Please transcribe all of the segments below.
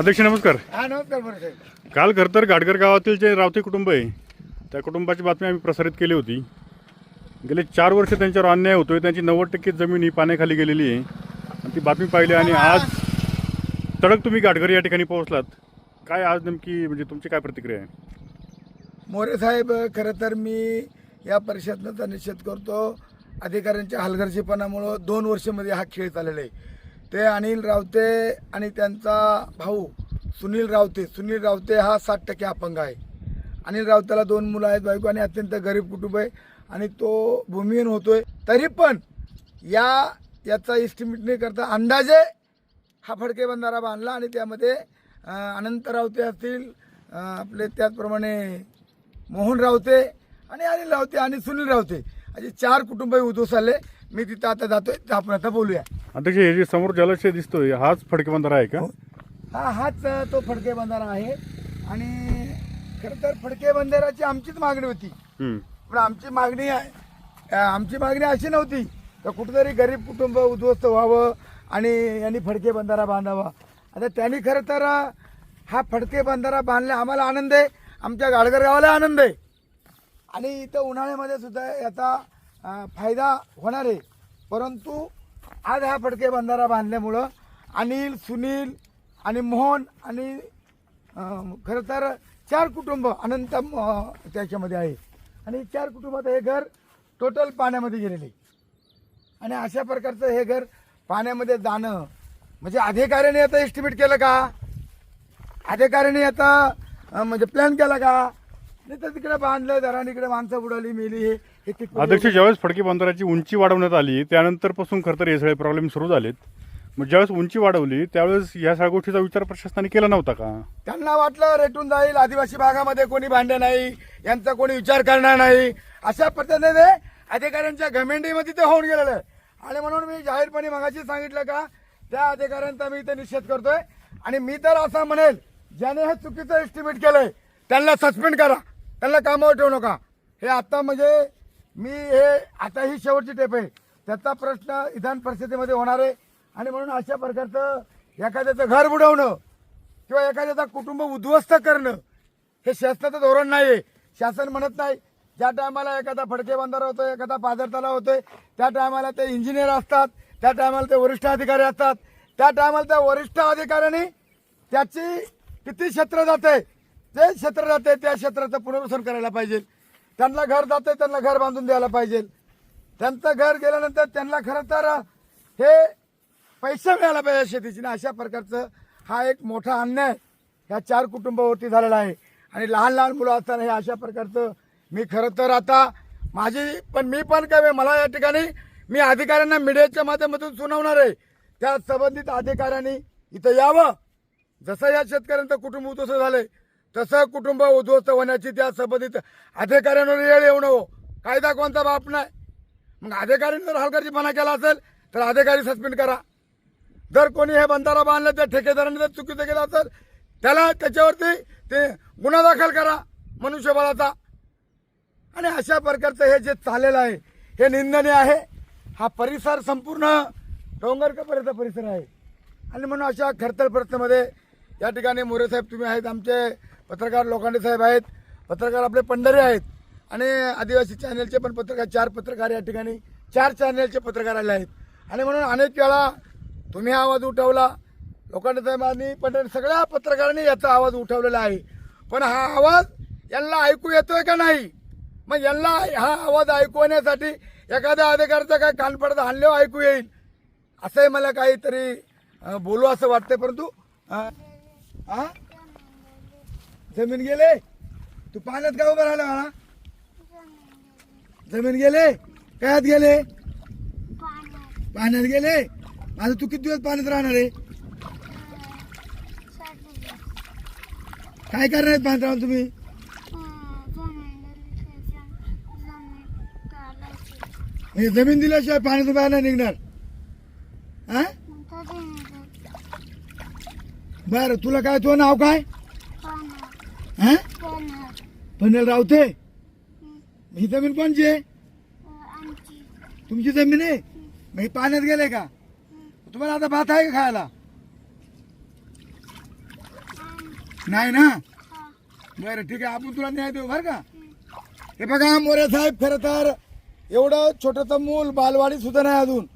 अध्यक्ष नमस्कार. हा नमस्कार बरं साहेब. काल खरं तर गाडगर गावातील जे रावते कुटुंब आहे त्या कुटुंबाची बातमी आम्ही प्रसारित केली होती. गेले चार वर्ष त्यांच्यावर अन्याय होतोय त्यांची नव्वद टक्के जमीन ही पाण्याखाली गेलेली आहे. आणि ती बातमी पाहिली आणि आज तडक तुम्ही गाडगर या ठिकाणी पोहोचलात. काय आज नेमकी म्हणजे तुमची काय प्रतिक्रिया आहे? मोरे साहेब खरं तर मी या परिषदचा निषेध करतो अधिकाऱ्यांच्या हलगर्जीपणामुळं दोन वर्षामध्ये हा खेळ चाललेला आहे. ते अनिल रावते आणि त्यांचा भाऊ सुनील रावते. सुनील रावते हा साठ टक्के अपंग आहे. अनिल रावतेला दोन मुलं आहेत बायको आणि अत्यंत गरीब कुटुंब आहे आणि तो भूमिहीन होतोय. तरी पण या याचा इस्टिमेट न करता अंदाजे हा फडके बंधारा बांधला आणि त्यामध्ये अनंत रावते असतील आपले त्याचप्रमाणे मोहन रावते आणि अनिल रावते आणि सुनील रावते. असे चार कुटुंब उद्ध्वस्त आले मी तिथं आता जातोय. आहे आपण आता बोलूया. अध्यक्ष हे जे समोर जलाशय दिसतोय हाच फडके बंधारा आहे का? हा. हाच अं, तो फडके बंधारा आहे. आणि खरं तर फडके बंधाराची आमचीच मागणी होती. हम्म. पण आमची मागणी आहे आमची मागणी अशी नव्हती. तर कुठेतरी गरीब कुटुंब उद्ध्वस्त व्हावं आणि यांनी फडके बंधारा बांधावा. आता त्यांनी खरं तर हा फडके बंधारा बांधला आम्हाला आनंद आहे. आमच्या गाडगर गावाला आनंद आहे. आणि इथं उन्हाळ्यामध्ये सुद्धा याचा अं, फायदा होणार आहे. परंतु आज हा फडके बंधारा बांधल्यामुळं अनिल सुनील आणि मोहन आणि खरं तर चार कुटुंब अनंत त्याच्यामध्ये आहे. आणि चार कुटुंबात हे घर टोटल पाण्यामध्ये गेलेले. आणि अशा प्रकारचं हे घर पाण्यामध्ये जाणं म्हणजे अधिकाऱ्याने आता एस्टिमेट केलं का? अधिकाऱ्याने आता म्हणजे प्लॅन केला का? नाही तर तिकडे बांधलं जरा इकडे माणसं बुडाली मेली हे अध्यक्ष ज्यावेळेस फडके बंधाराची उंची वाढवण्यात आली त्यानंतरपासून खरं तर हे सगळे प्रॉब्लेम सुरू झालेत. मग ज्यावेळेस उंची वाढवली त्यावेळेस या सगळ्या गोष्टीचा विचार प्रशासनाने केला नव्हता का? त्यांना वाटलं रेटून जाईल आदिवासी भागामध्ये कोणी भांडे नाही यांचा कोणी विचार करणार नाही. अशा पद्धतीने अधिकाऱ्यांच्या घमेंडीमध्ये ते होऊन गेलेलं. आहे आणि म्हणून मी जाहीरपणे मगाशी सांगितलं का त्या अधिकाऱ्यांचा मी इथे निषेध करतोय. आणि मी तर असं म्हणेल ज्याने हे चुकीचं एस्टिमेट केलंय त्यांना सस्पेंड करा. त्यांना कामावर ठेवू नका. हे आता म्हणजे मी हे आता ही शेवटची टेप आहे. त्याचा प्रश्न विधान परिषदेमध्ये होणार आहे. आणि म्हणून अशा प्रकारचं एखाद्याचं घर बुडवणं किंवा एखाद्याचा कुटुंब उद्ध्वस्त करणं हे शासनाचं धोरण नाही आहे शासन म्हणत नाही. ज्या टायमाला एखादा फडके बंधारा होतो एखादा पाझर तलाव होतोय त्या टायमाला ते इंजिनियर असतात त्या टायमाला ते वरिष्ठ अधिकारी असतात. त्या टायमाला त्या वरिष्ठ अधिकाऱ्यांनी त्याची किती क्षेत्र जाते जे क्षेत्र जाते त्या क्षेत्राचं पुनर्वसन करायला पाहिजे. त्यांना घर जाते त्यांना घर बांधून द्यायला पाहिजे. त्यांचं घर गेल्यानंतर त्यांना खरं तर हे पैसे मिळायला पाहिजे शेतीची. ना अशा प्रकारचं हा एक मोठा अन्याय ह्या चार कुटुंबावरती झालेला आहे. आणि लहान लहान मुलं असताना हे अशा प्रकारचं मी खरं तर आता माझी पण मी पण काय मला या ठिकाणी मी अधिकाऱ्यांना मीडियाच्या माध्यमातून सुनावणार आहे. त्या संबंधित अधिकाऱ्यांनी इथं यावं. जसं या शेतकऱ्यांचं कुटुंब तसं झालं आहे तसं कुटुंब उद्ध्वस्त होण्याची त्या संबंधित अधिकाऱ्यांवर येळ येऊ नको कायदा कोणता बाप नाही. मग अधिकाऱ्यांनी जर हलगर्जीपणा केला असेल तर अधिकारी सस्पेंड करा. जर कोणी हे बंधारा बांधलं त्या ठेकेदाराने जर चुकीचं केलं असेल त्याला त्याच्यावरती ते गुन्हा दाखल करा मनुष्यबळाचा. आणि अशा प्रकारचं हे जे चाललेलं आहे हे निंदनीय आहे. हा परिसर संपूर्ण डोंगरकपर्यंत परिसर आहे. आणि म्हणून अशा खरतर प्रश्नामध्ये या ठिकाणी मोरे साहेब तुम्ही आहेत आमचे पत्रकार लोखंडे साहेब आहेत पत्रकार आपले पंढरे आहेत. आणि आदिवासी चॅनलचे पण पत्रकार चार पत्रकार या ठिकाणी चार चॅनलचे पत्रकार आले आहेत. आणि म्हणून अनेक वेळा तुम्ही आवाज उठवला लोखंडे साहेबांनी पंढरे सगळ्या पत्रकारांनी याचा आवाज उठवलेला आहे. पण हा आवाज यांना ऐकू येतोय का नाही? मग यांना हा आवाज ऐकवण्यासाठी एखाद्या अधिकाऱ्याचा काय कानपडता आणल्यावर ऐकू येईल? असंही मला काहीतरी बोलू असं वाटतंय परंतु हां जमीन गेले? तू पाण्यात का उभं राहिला मला जमीन गेले? कायात गेले? पाण्यात गेले? माझं तू किती दिवस पाण्यात राहणार आहे? काय करणार आहेत पाण्यात राहून तुम्ही? म्हणजे जमीन दिल्याशिवाय पाण्यातून बाहेर नाही निघणार. हा? बरं तुला काय तुझं नाव काय? हा? पनल रावते? ही जमीन कोणची आहे? तुमची जमीन आहे? मग ही पाण्यात गेले का? तुम्हाला आता भात आहे का खायला? नाही ना? बरं ठीक आहे. आपण तुला न्याय देऊ बरं का? हे बघा मोरे साहेब खरं तर एवढं छोटंसं मूल बालवाडी सुद्धा नाही अजून.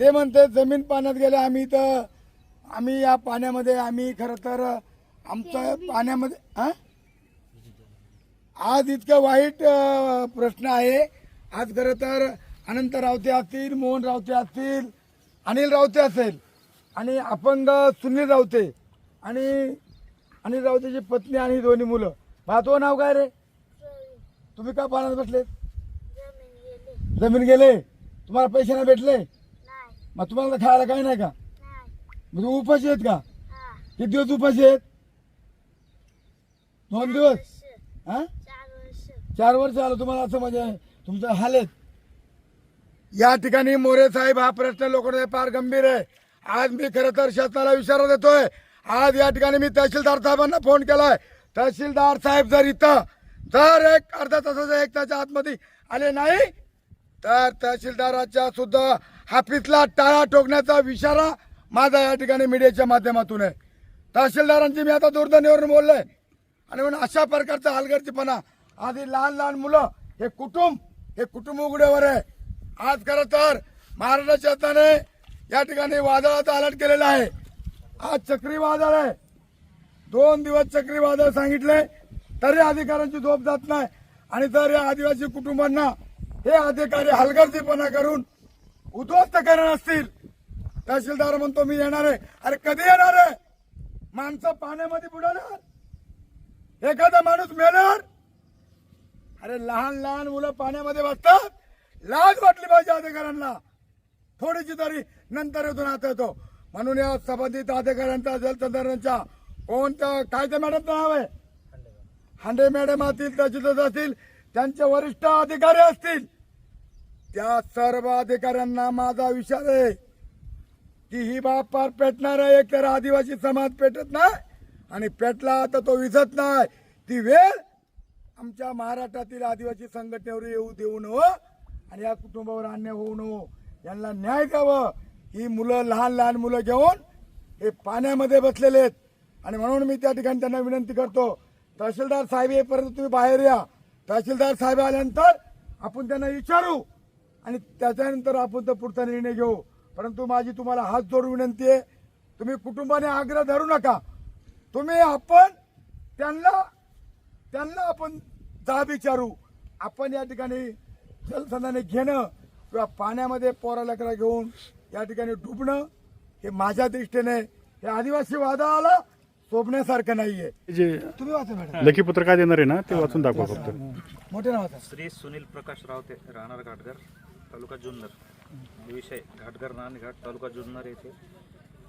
ते म्हणते जमीन पाण्यात गेले आम्ही तर आम्ही या पाण्यामध्ये आम्ही खरं तर आमचं पाण्यामध्ये हा? आज इतकं वाईट प्रश्न आहे. आज खरं तर अनंत रावते असतील मोहन रावते असतील अनिल रावते असेल आणि अपंग सुनील रावते आणि अनिल रावतेची पत्नी आणि दोन्ही मुलं. भातो नाव काय रे? तुम्ही का पाण्यात बसले जमीन गेले. तुम्हाला पैसे नाही भेटले? मग तुम्हाला तर खायला काही नाही का? मग तुम्ही उपाशी आहेत का? किती दिवस उपाशी आहेत? दोन दिवस? हा? चार वर्ष आलं तुम्हाला असं म्हणजे तुमचं हाल या ठिकाणी मोरे साहेब हा प्रश्न लोकांचा फार गंभीर आहे. आज मी खरं तर शासनाला इशारा देतोय. आज या ठिकाणी मी तहसीलदार साहेबांना फोन केलाय. तहसीलदार साहेब जर इथं जर एक अर्ध्या तासाच्या एक तासाच्या आतमध्ये आले नाही तर तहसीलदाराच्या सुद्धा हाफिसला टाळा ठोकण्याचा विचारा माझा या ठिकाणी मीडियाच्या माध्यमातून आहे. तहसीलदारांची मी आता दूरध्वनीवरून बोललोय. आणि म्हणून अशा प्रकारचा हलगर्जीपणा आधी लहान लहान मुलं हे कुटुंब हे कुटुंब उघड्यावर आहे. आज खरं तर महाराष्ट्र शासनाने या ठिकाणी वादळाचा अलर्ट केलेला आहे. आज चक्रीवादळ आहे. दोन दिवस चक्रीवादळ सांगितले तरी अधिकाऱ्यांची झोप जात नाही. आणि तर या आदिवासी कुटुंबांना हे अधिकारी हलगर्जीपणा करून उद्ध्वस्त करणार असतील तहसीलदार म्हणतो मी येणार आहे. अरे कधी येणार आहे? माणसं पाण्यामध्ये बुडणार एखादा माणूस मेल्यावर अरे लहान लहान मुलं पाण्यामध्ये बसतात. लाज वाटली पाहिजे अधिकाऱ्यांना थोडीशी तरी नंतर येथून आता येतो. म्हणून या संबंधित अधिकाऱ्यांचा जलतंत्रांच्या कोणत्या काय ते मॅडम नाव आहे? हांडे मॅडम असतील तहसीलदार असतील त्यांचे वरिष्ठ अधिकारी असतील. त्या सर्व अधिकाऱ्यांना माझा विचार आहे. की ही बाब पार पेटणार आहे एक तर आदिवासी समाज पेटत नाही आणि पेटला तर तो विझत नाही. ती वेळ आमच्या महाराष्ट्रातील आदिवासी संघटनेवर येऊ देऊ नवं आणि या कुटुंबावर अन्याय होऊ न यांना न्याय द्यावं. ही मुलं लहान लहान मुलं घेऊन हे पाण्यामध्ये बसलेले आहेत. आणि म्हणून मी त्या ठिकाणी त्यांना विनंती करतो तहसीलदार साहेब येईपर्यंत तुम्ही बाहेर या. तहसीलदार साहेब आल्यानंतर आपण त्यांना विचारू आणि त्याच्यानंतर आपण तो पुढचा निर्णय घेऊ. परंतु माझी तुम्हाला हात जोडून विनंती आहे तुम्ही कुटुंबाने आग्रह धरू नका. तुम्ही आपण त्यांना त्यांना आपण जाब विचारू आपण या ठिकाणी जलसंधाने घेणं किंवा पाण्यामध्ये पोरा लेकरा घेऊन या ठिकाणी डुबणं हे माझ्या दृष्टीने हे आदिवासी वादाला शोभण्यासारखं नाहीये. जे तुम्ही वाचा मॅडम. लेखी पत्र काय देणार आहे ना ते वाचून दाखवा फक्त. मोठे नाव वाचा. श्री सुनील प्रकाश रावते राहणार घाटघर तालुका जुन्नर. विषय घाटघर नाणेघाट तालुका जुन्नर येथे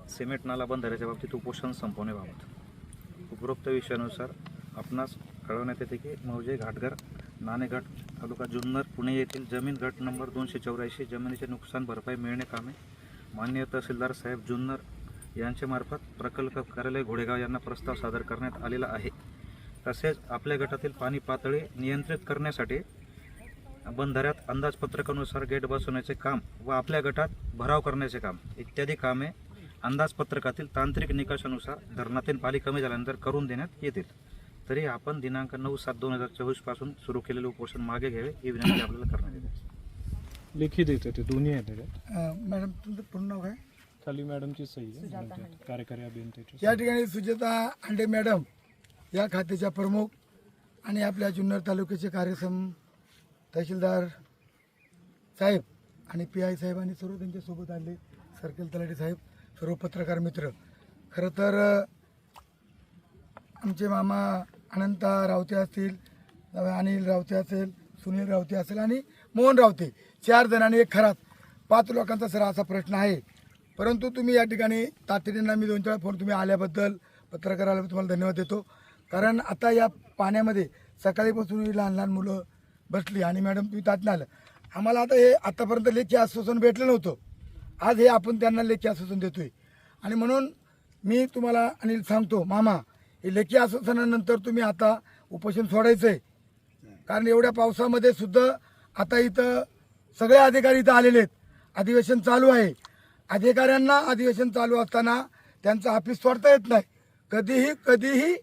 सिमेंट नाला बंधाऱ्याच्या बाबतीत उपोषण संपवण्याबाबत. उपरोक्त विषयानुसार आपणास कळवण्यात येते की मौजे घाटघर नाणेघाट तालुका जुन्नर पुणे येथील जमीन गट नंबर दोनशे चौऱ्याऐंशी जमिनीचे नुकसान भरपाई मिळणे कामे. माननीय तहसीलदार साहेब जुन्नर यांच्यामार्फत प्रकल्प कार्यालय घोडेगाव यांना प्रस्ताव सादर करण्यात आलेला आहे. तसेच आपल्या गटातील पाणी पातळी नियंत्रित करण्यासाठी बंधाऱ्यात अंदाजपत्रकानुसार गेट बसवण्याचे काम व आपल्या गटात भराव करण्याचे काम इत्यादी कामे अंदाजपत्रकातील तांत्रिक निकषानुसार धरणातील पाणी कमी झाल्यानंतर करून देण्यात येतील. तरी आपण दिनांक नऊ सात दोन हजार चोवीसपासून सुरू केलेले उपोषण मागे घ्यावे ही विनंती आपल्याला करण्यात येते. लिखित येते ते दोन्ही आहेत त्याच्यात मॅडम तुमचं पूर्ण नाव काय? खाली मॅडमची सही आहे त्यात कार्यकारी अभियंत्याची या ठिकाणी सुजाता अंडे मॅडम या खात्याच्या प्रमुख आणि आपल्या जुन्नर तालुक्याचे कार्यसम तहसीलदार साहेब आणि पी आय साहेब आणि सर्व त्यांच्यासोबत आले सर्कल तलाठी साहेब सर्व पत्रकार मित्र. खरं तर आमचे मामा अनंता रावते असतील अनिल रावते असेल सुनील रावते असेल आणि मोहन रावते. चार जणांनी एक खरात पाच लोकांचा सर असा प्रश्न आहे. परंतु तुम्ही या ठिकाणी तातडीनं मी दोन चार फोन तुम्ही आल्याबद्दल पत्रकाराला तुम्हाला धन्यवाद देतो. कारण आता या पाण्यामध्ये सकाळीपासून लहान लहान मुलं बसली आणि मॅडम तुम्ही तातडीनं आलं आम्हाला आता हे आतापर्यंत लेखी आश्वासन भेटलं नव्हतं. आज हे आपण त्यांना लेखी आश्वासन आहे आणि म्हणून मी तुम्हाला अनिल सांगतो मामा हे लेखी आश्वासनानंतर तुम्ही आता उपोषण सोडायचं आहे कारण एवढ्या पावसामध्ये सुद्धा आता इथं सगळे अधिकारी इथं आलेले आहेत. अधिवेशन चालू आहे. अधिकाऱ्यांना अधिवेशन चालू असताना त्यांचं ऑफिस सोडता येत नाही. कधीही कधीही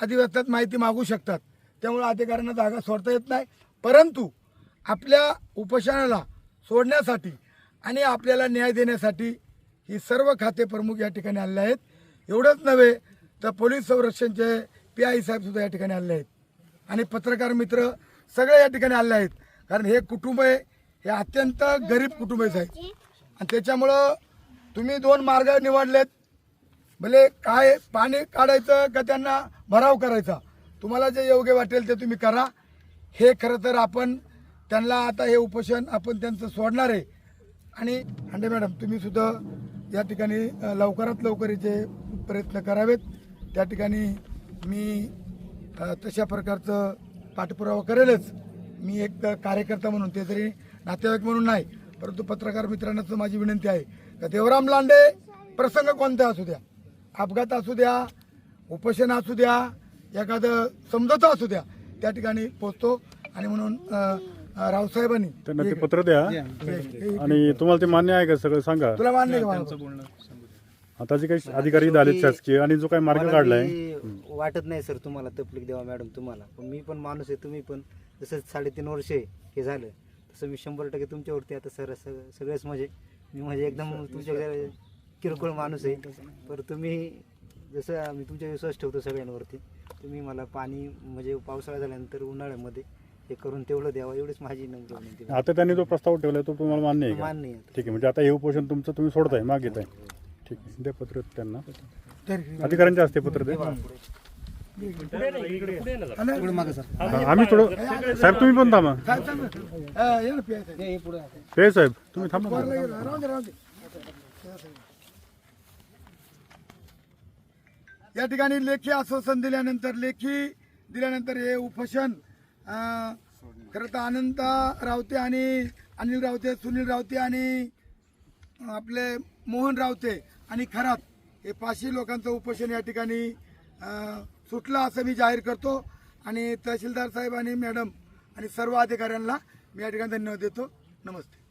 अधिवेशनात माहिती मागू शकतात. त्यामुळे अधिकाऱ्यांना जागा सोडता येत नाही. परंतु आपल्या उपोषणाला सोडण्यासाठी आणि आपल्याला न्याय देण्यासाठी ही सर्व खाते प्रमुख या ठिकाणी आलेले आहेत. एवढंच नव्हे तर पोलीस संरक्षणचे पी आय साहेब सुद्धा या ठिकाणी आलेले आहेत. आणि पत्रकार मित्र सगळे या ठिकाणी आले आहेत. कारण हे कुटुंब आहे हे अत्यंत गरीब कुटुंबच आहे आणि त्याच्यामुळं तुम्ही दोन मार्ग निवडलेत. भले काय पाणी काढायचं का त्यांना भराव करायचा तुम्हाला जे योग्य वाटेल ते तुम्ही करा. हे खरं तर आपण त्यांना आता हे उपोषण आपण त्यांचं सोडणार आहे. आणि हांडे मॅडम तुम्हीसुद्धा या ठिकाणी लवकरात लवकर याचे प्रयत्न करावेत. त्या ठिकाणी मी तशा प्रकारचं पाठपुरावा करेलच. मी एक कार्यकर्ता म्हणून ते जरी नातेवाईक म्हणून नाही परंतु पत्रकार मित्रांना सुद्धा माझी विनंती आहे का देवराम लांडे प्रसंग कोणता असू द्या अपघात असू द्या उपोषण असू द्या एखादं समजोता असू द्या त्या ठिकाणी पोचतो आणि म्हणून रावसाहेबांनी त्यांना ते पत्र द्या. आणि तुम्हाला ते मान्य आहे का सगळं सांगा? तुला मान्य आहे? आता जे काही अधिकारी झाले शासकीय आणि जो काही मार्ग मला काढलाय. वाटत नाही सर तुम्हाला तपलीक द्यावा मॅडम तुम्हाला. पण मी पण माणूस आहे तुम्ही पण. जसं साडेतीन वर्ष हे झालं. तसं मी शंभर टक्के तुमच्यावरती आता सर सग- सगळेच म्हणजे मी म्हणजे एकदम तुमच्या घरी किरकोळ माणूस आहे. पर तुम्ही जसं मी तुमच्या विश्वास ठेवतो सगळ्यांवरती तुम्ही मला पाणी म्हणजे पावसाळा झाल्यानंतर उन्हाळ्यामध्ये हे करून तेवढं द्यावं एवढीच माझी नम्र विनंती आहे. आता त्यांनी जो प्रस्ताव ठेवलाय तो तुम्हाला मान्य आहे का? मान्य आहे. ठीक आहे म्हणजे आता हे उपोषण तुमचं तुम्ही सोडताय मागित आहे ठीक आहे. द्या पत्र त्यांना. अधिकाऱ्यांच्या हस्ते पत्र हा, आम्ही थोडं साहेब तुम्ही पण थांबा. हे साहेब तुम्ही थांबा. दे, दे. या ठिकाणी लेखी आश्वासन दिल्यानंतर लेखी दिल्यानंतर हे उपोषण खरं तर अनंत रावते आणि अनिल रावते सुनील रावते आणि आपले मोहन रावते आणि खरात हे पाचशे लोकांचं उपोषण या ठिकाणी सुटलं असं मी जाहीर करतो. आणि तहसीलदार साहेब आणि मॅडम आणि सर्व अधिकाऱ्यांना मी या ठिकाणी धन्यवाद देतो. नमस्ते.